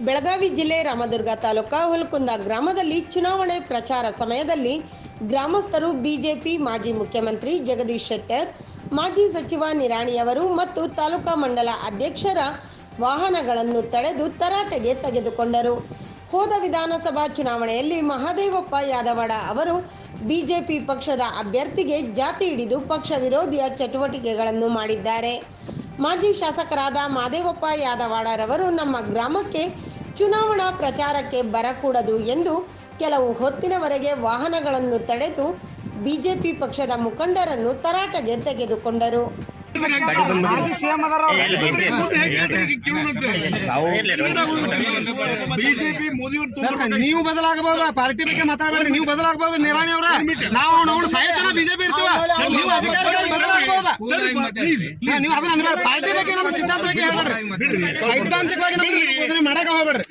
ಬೆಳಗಾವಿ ಜಿಲ್ಲೆ ರಾಮದುರ್ಗ ತಾಲೂಕಾ ಹುಲ್ಕುಂದ ಗ್ರಾಮದಲ್ಲಿ ಚುನಾವಣೆ ಪ್ರಚಾರ ಸಮಯದಲ್ಲಿ ಗ್ರಾಮಸ್ಥರು ಬಿಜೆಪಿ ಮಾಜಿ ಮುಖ್ಯಮಂತ್ರಿ ಜಗದೀಶ್ ಶೆಟ್ಟರ್, ಮಾಜಿ ಸಚಿವ ನಿರಾಣಿಯವರು ಮತ್ತು ತಾಲೂಕಾ ಮಂಡಲ ಅಧ್ಯಕ್ಷರ ವಾಹನಗಳನ್ನು ತಡೆದು ತರಾಟೆಗೆ ತೆಗೆದುಕೊಂಡರು. ಹೋದ ವಿಧಾನಸಭಾ ಚುನಾವಣೆಯಲ್ಲಿ ಮಹದೇವಪ್ಪ ಯಾದವಾಡ ಅವರು ಬಿಜೆಪಿ ಪಕ್ಷದ ಅಭ್ಯರ್ಥಿಗೆ ಜಾತಿ ಹಿಡಿದು ಪಕ್ಷ ವಿರೋಧಿಯ ಚಟುವಟಿಕೆಗಳನ್ನು ಮಾಡಿದ್ದಾರೆ. ಮಾಜಿ ಶಾಸಕರಾದ ಮಾದೇವಪ್ಪ ಯಾದವಾಡರವರು ನಮ್ಮ ಗ್ರಾಮಕ್ಕೆ ಚುನಾವಣಾ ಪ್ರಚಾರಕ್ಕೆ ಬರಕೂಡದು ಎಂದು ಕೆಲವು ಹೊತ್ತಿನವರೆಗೆ ವಾಹನಗಳನ್ನು ತಡೆದು ಬಿಜೆಪಿ ಪಕ್ಷದ ಮುಖಂಡರನ್ನು ತರಾಟೆಗೆ ತೆಗೆದುಕೊಂಡರು. ನೀವು ಬದಲಾಗಬಹುದು ಪಾರ್ಟಿ ಬಗ್ಗೆ ಮಾತಾಡಬೇಡ್ರಿ ನೀವು ಬದಲಾಗಬಹುದು, ನಿರಾಣಿ ಅವರ. ನಾವು ನಾವು ಸಾಯತನ ಬಿಜೆಪಿ ಇರ್ತೀವ. ನೀವು ಅಧಿಕಾರಿಗಳು ಬದಲಾಗಬಹುದಾ. ನೀವು ಅದನ್ನ. ಪಾರ್ಟಿ ಬಗ್ಗೆ ನಮ್ಮ ಸಿದ್ಧಾಂತ ಬಗ್ಗೆ ಹೇಳ್ಬೇಡ್ರಿ. ಸೈದ್ಧಾಂತಿಕವಾಗಿ ನಮಗೆ ಯೋಚನೆ ಮಾಡಕ್ಕೆ ಹೋಗ್ಬೇಡ್ರಿ.